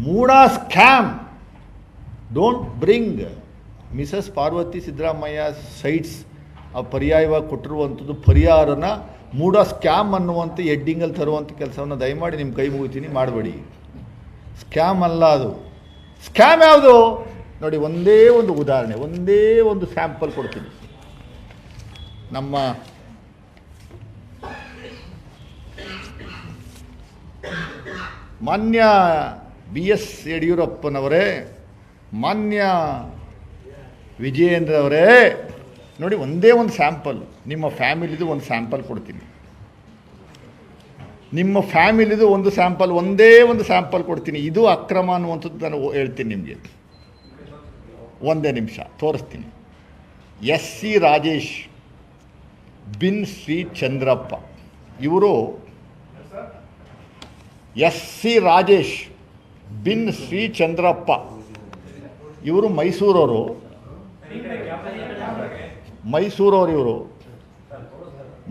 MUDA scam. Don't bring Mrs Parvati Siddaramaiah sites ಆ ಪರ್ಯಾಯವಾಗಿ ಕೊಟ್ಟಿರುವಂಥದ್ದು ಪರಿಹಾರನ ಮೂಡ ಸ್ಕ್ಯಾಮ್ ಅನ್ನುವಂಥ ಎಡ್ಡಿಂಗಲ್ಲಿ ತರುವಂಥ ಕೆಲಸವನ್ನು ದಯಮಾಡಿ ನಿಮ್ಮ ಕೈ ಮುಗಿತೀನಿ, ಮಾಡಬೇಡಿ. ಸ್ಕ್ಯಾಮ್ ಅಲ್ಲ ಅದು. ಸ್ಕ್ಯಾಮ್ ಯಾವುದು? ನೋಡಿ, ಒಂದೇ ಒಂದು ಉದಾಹರಣೆ, ಒಂದೇ ಒಂದು ಸ್ಯಾಂಪಲ್ ಕೊಡ್ತೀನಿ. ನಮ್ಮ ಮಾನ್ಯ ಬಿ ಎಸ್ ಯಡಿಯೂರಪ್ಪನವರೇ ಮಾನ್ಯ ವಿಜಯೇಂದ್ರ ಅವರೇ ನೋಡಿ ಒಂದೇ ಒಂದು ಸ್ಯಾಂಪಲ್ ನಿಮ್ಮ ಫ್ಯಾಮಿಲಿದು ಒಂದು ಸ್ಯಾಂಪಲ್ ಕೊಡ್ತೀನಿ. ನಿಮ್ಮ ಫ್ಯಾಮಿಲಿದು ಒಂದು ಸ್ಯಾಂಪಲ್ ಒಂದೇ ಒಂದು ಸ್ಯಾಂಪಲ್ ಕೊಡ್ತೀನಿ. ಇದು ಅಕ್ರಮ ಅನ್ನುವಂಥದ್ದು ನಾನು ಹೇಳ್ತೀನಿ ನಿಮಗೆ. ಒಂದೇ ನಿಮಿಷ ತೋರಿಸ್ತೀನಿ. ಎಸ್ ಸಿ ರಾಜೇಶ್ ಬಿನ್ ಸಿ ಚಂದ್ರಪ್ಪ. ಇವರು ಎಸ್ ಸಿ ರಾಜೇಶ್ ಬಿನ್ ಶ್ರೀ ಚಂದ್ರಪ್ಪ ಇವರು ಮೈಸೂರವರು. ಮೈಸೂರವರು ಇವರು.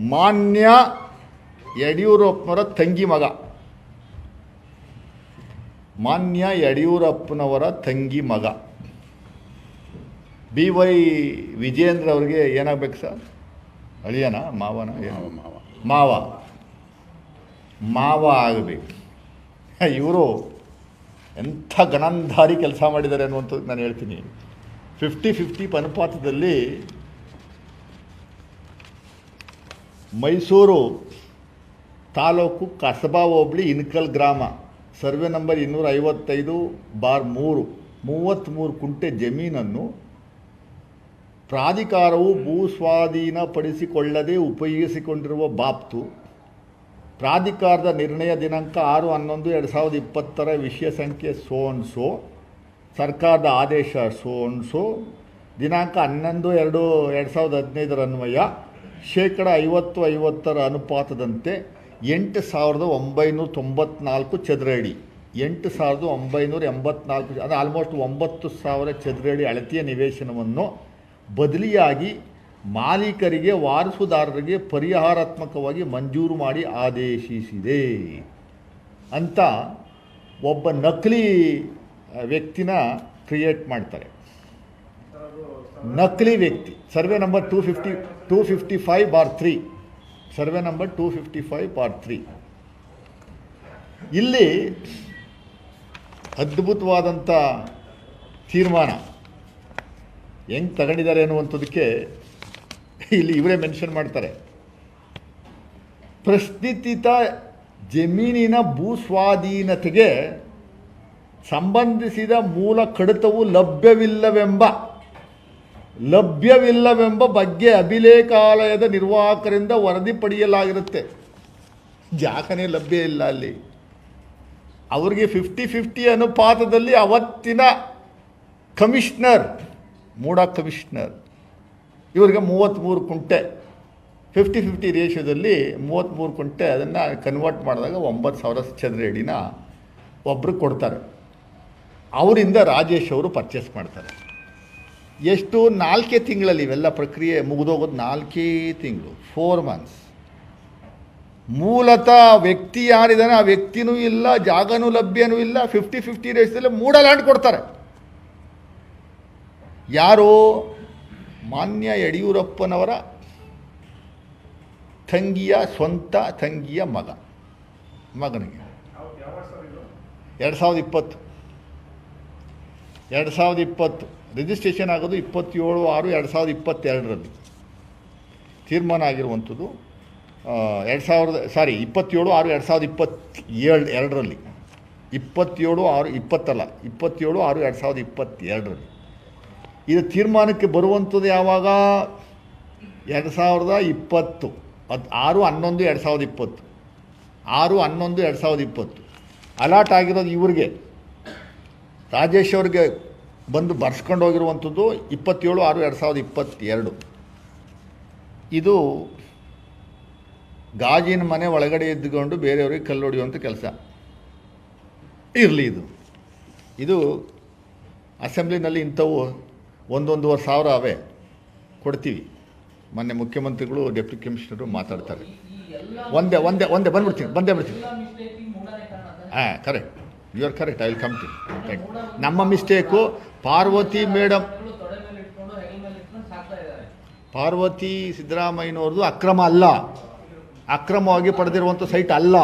ಮಾನ್ಯ ಯಡಿಯೂರಪ್ಪನವರ ತಂಗಿ ಮಗ. ಮಾನ್ಯ ಯಡಿಯೂರಪ್ಪನವರ ತಂಗಿ ಮಗ. ಬಿ ವೈ ವಿಜೇಂದ್ರ ಅವರಿಗೆ ಏನಾಗಬೇಕು ಸರ್? ಅಳಿಯನ ಮಾವನ ಏನು? ಮಾವ. ಮಾವ. ಮಾವ ಆಗಬೇಕು. ಇವರು ಎಂಥ ಗಣಾಂಧಾರಿ ಕೆಲಸ ಮಾಡಿದ್ದಾರೆ ಅನ್ನುವಂಥದ್ದು ನಾನು ಹೇಳ್ತೀನಿ. ಫಿಫ್ಟಿ ಫಿಫ್ಟಿ ಅನುಪಾತದಲ್ಲಿ ಮೈಸೂರು ತಾಲೂಕು ಕಸಬಾ ಹೋಬಳಿ ಇನ್ಕಲ್ ಗ್ರಾಮ, ಸರ್ವೆ ನಂಬರ್ ಇನ್ನೂರ ಐವತ್ತೈದು ಬಾರ್ ಮೂರು ಮೂವತ್ತ್ಮೂರು ಕುಂಟೆ ಜಮೀನನ್ನು ಪ್ರಾಧಿಕಾರವು ಭೂಸ್ವಾಧೀನಪಡಿಸಿಕೊಳ್ಳದೆ ಉಪಯೋಗಿಸಿಕೊಂಡಿರುವ ಬಾಬ್ತು ಪ್ರಾಧಿಕಾರದ ನಿರ್ಣಯ ದಿನಾಂಕ ಆರು ಹನ್ನೊಂದು ಎರಡು ಸಾವಿರದ ಇಪ್ಪತ್ತರ ವಿಷಯ ಸಂಖ್ಯೆ ಸೋನ್ಸೋ ಸರ್ಕಾರದ ಆದೇಶ ಸೋನ್ಸೋ ದಿನಾಂಕ ಹನ್ನೊಂದು ಎರಡು ಎರಡು ಸಾವಿರದ ಹದಿನೈದರ ಅನ್ವಯ, ಶೇಕಡ ಐವತ್ತು ಐವತ್ತರ ಅನುಪಾತದಂತೆ ಎಂಟು ಸಾವಿರದ ಒಂಬೈನೂರ ತೊಂಬತ್ನಾಲ್ಕು ಚದರಡಿ, ಎಂಟು ಸಾವಿರದ ಒಂಬೈನೂರ ಎಂಬತ್ನಾಲ್ಕು, ಅಂದರೆ ಆಲ್ಮೋಸ್ಟ್ ಒಂಬತ್ತು ಸಾವಿರ ಚದರಡಿ ಅಳತೆಯ ನಿವೇಶನವನ್ನು ಬದಲಿಯಾಗಿ ಮಾಲೀಕರಿಗೆ, ವಾರಸುದಾರರಿಗೆ ಪರಿಹಾರಾತ್ಮಕವಾಗಿ ಮಂಜೂರು ಮಾಡಿ ಆದೇಶಿಸಿದೆ ಅಂತ ಒಬ್ಬ ನಕಲಿ ವ್ಯಕ್ತಿನ ಕ್ರಿಯೇಟ್ ಮಾಡ್ತಾರೆ. ನಕಲಿ ವ್ಯಕ್ತಿ, survey number two fifty two fifty five bar three, survey number two fifty five bar three. ಇಲ್ಲಿ ಅದ್ಭುತವಾದಂಥ ತೀರ್ಮಾನ, ಹೆಂಗೆ ತಗೊಂಡಿದ್ದಾರೆ ಅನ್ನುವಂಥದ್ದಕ್ಕೆ ಇಲ್ಲಿ ಇವರೇ ಮೆನ್ಷನ್ ಮಾಡ್ತಾರೆ. ಪ್ರಸ್ತುತಿತ ಜಮೀನಿನ ಭೂಸ್ವಾಧೀನತೆಗೆ ಸಂಬಂಧಿಸಿದ ಮೂಲ ಕಡತವು ಲಭ್ಯವಿಲ್ಲವೆಂಬ ಲಭ್ಯವಿಲ್ಲವೆಂಬ ಬಗ್ಗೆ ಅಭಿಲೇಖಾಲಯದ ನಿರ್ವಾಹಕರಿಂದ ವರದಿ ಪಡೆಯಲಾಗಿರುತ್ತೆ. ಜಾಕನೇ ಲಭ್ಯ ಇಲ್ಲ ಅಲ್ಲಿ. ಅವರಿಗೆ ಫಿಫ್ಟಿ ಫಿಫ್ಟಿ ಅನುಪಾತದಲ್ಲಿ ಅವತ್ತಿನ ಕಮಿಷ್ನರ್ ಮೂಡ ಕಮಿಷನರ್ ಇವ್ರಿಗೆ ಮೂವತ್ತ್ಮೂರು ಕುಂಟೆ ಫಿಫ್ಟಿ ಫಿಫ್ಟಿ ರೇಷಿಯೋದಲ್ಲಿ ಮೂವತ್ತ್ಮೂರು ಕುಂಟೆ ಅದನ್ನು ಕನ್ವರ್ಟ್ ಮಾಡಿದಾಗ ಒಂಬತ್ತು ಸಾವಿರ ಚದರ ಅಡಿನ ಒಬ್ರಿಗೆ ಕೊಡ್ತಾರೆ. ಅವರಿಂದ ರಾಜೇಶ್ ಅವರು ಪರ್ಚೇಸ್ ಮಾಡ್ತಾರೆ. ಎಷ್ಟು? ನಾಲ್ಕೇ ತಿಂಗಳಲ್ಲಿ ಇವೆಲ್ಲ ಪ್ರಕ್ರಿಯೆ ಮುಗಿದೋಗೋದು ನಾಲ್ಕೇ ತಿಂಗಳು ಫೋರ್ ಮಂತ್ಸ್ ಮೂಲತಃ ವ್ಯಕ್ತಿ ಯಾರಿದ್ದಾನೆ ಆ ವ್ಯಕ್ತಿನೂ ಇಲ್ಲ, ಜಾಗನೂ ಲಭ್ಯನೂ ಇಲ್ಲ ಫಿಫ್ಟಿ ಫಿಫ್ಟಿ ರೇಷದಲ್ಲಿ ಮೂಡ ಲ್ಯಾಂಡ್ ಕೊಡ್ತಾರೆ. ಯಾರು? ಮಾನ್ಯ ಯಡಿಯೂರಪ್ಪನವರ ತಂಗಿಯ ಸ್ವಂತ ತಂಗಿಯ ಮಗ, ಮಗನಿಗೆ. ಎರಡು ಸಾವಿರದ ಇಪ್ಪತ್ತು. ಎರಡು ಸಾವಿರದ ಇಪ್ಪತ್ತು. ರಿಜಿಸ್ಟ್ರೇಷನ್ ಆಗೋದು ಇಪ್ಪತ್ತೇಳು ಆರು ಎರಡು ಸಾವಿರದ ಇಪ್ಪತ್ತೆರಡರಲ್ಲಿ. ತೀರ್ಮಾನ ಆಗಿರುವಂಥದ್ದು ಎರಡು ಸಾವಿರದ ಸಾರಿ ಇಪ್ಪತ್ತೇಳು ಆರು ಎರಡು ಸಾವಿರದ ಇಪ್ಪತ್ತೇಳು ಎರಡರಲ್ಲಿ. ಇಪ್ಪತ್ತೇಳು ಆರು ಇಪ್ಪತ್ತಲ್ಲ, ಇಪ್ಪತ್ತೇಳು ಆರು ಎರಡು ಸಾವಿರದ ಇಪ್ಪತ್ತೆರಡರಲ್ಲಿ. ಇದು ತೀರ್ಮಾನಕ್ಕೆ ಬರುವಂಥದ್ದು ಯಾವಾಗ? ಎರಡು ಸಾವಿರದ ಇಪ್ಪತ್ತು. ಅದು ಆರು, ಹನ್ನೊಂದು, ಎರಡು ಸಾವಿರದ ಇಪ್ಪತ್ತು. ಆರು, ಹನ್ನೊಂದು, ಎರಡು ಸಾವಿರದ ಇಪ್ಪತ್ತು. ಅಲಾಟ್ ಆಗಿರೋದು ಇವ್ರಿಗೆ. ರಾಜೇಶ್ ಅವ್ರಿಗೆ ಬಂದು ಬರ್ಸ್ಕೊಂಡು ಹೋಗಿರುವಂಥದ್ದು ಇಪ್ಪತ್ತೇಳು, ಆರು, ಎರಡು ಸಾವಿರದ ಇಪ್ಪತ್ತೆರಡು. ಇದು ಗಾಜಿನ ಮನೆ ಒಳಗಡೆ ಎದ್ದುಕೊಂಡು ಬೇರೆಯವ್ರಿಗೆ ಕಲ್ಲು ಹೊಡೆಯುವಂಥ ಕೆಲಸ. ಇರಲಿ ಇದು. ಇದು ಅಸೆಂಬ್ಲಿನಲ್ಲಿ ಇಂಥವು ಒಂದೊಂದೂವರೆ ಸಾವಿರ ಅವೇ ಕೊಡ್ತೀವಿ. ಮೊನ್ನೆ ಮುಖ್ಯಮಂತ್ರಿಗಳು, ಡೆಪ್ಟಿ ಕಮಿಷನರು ಮಾತಾಡ್ತಾರೆ. ಒಂದೇ ಒಂದೇ ಒಂದೇ, ಬಂದ್ಬಿಡ್ತೀನಿ, ಬಂದೇ ಬಿಡ್ತೀನಿ. ಹಾಂ, correct. You are correct I will come to ನಮ್ಮ ಮಿಸ್ಟೇಕು ಪಾರ್ವತಿ ಮೇಡಮ್ ಪಾರ್ವತಿ ಸಿದ್ದರಾಮಯ್ಯನವ್ರದ್ದು ಅಕ್ರಮ ಅಲ್ಲ. ಅಕ್ರಮವಾಗಿ ಪಡೆದಿರುವಂಥ ಸೈಟ್ ಅಲ್ಲ.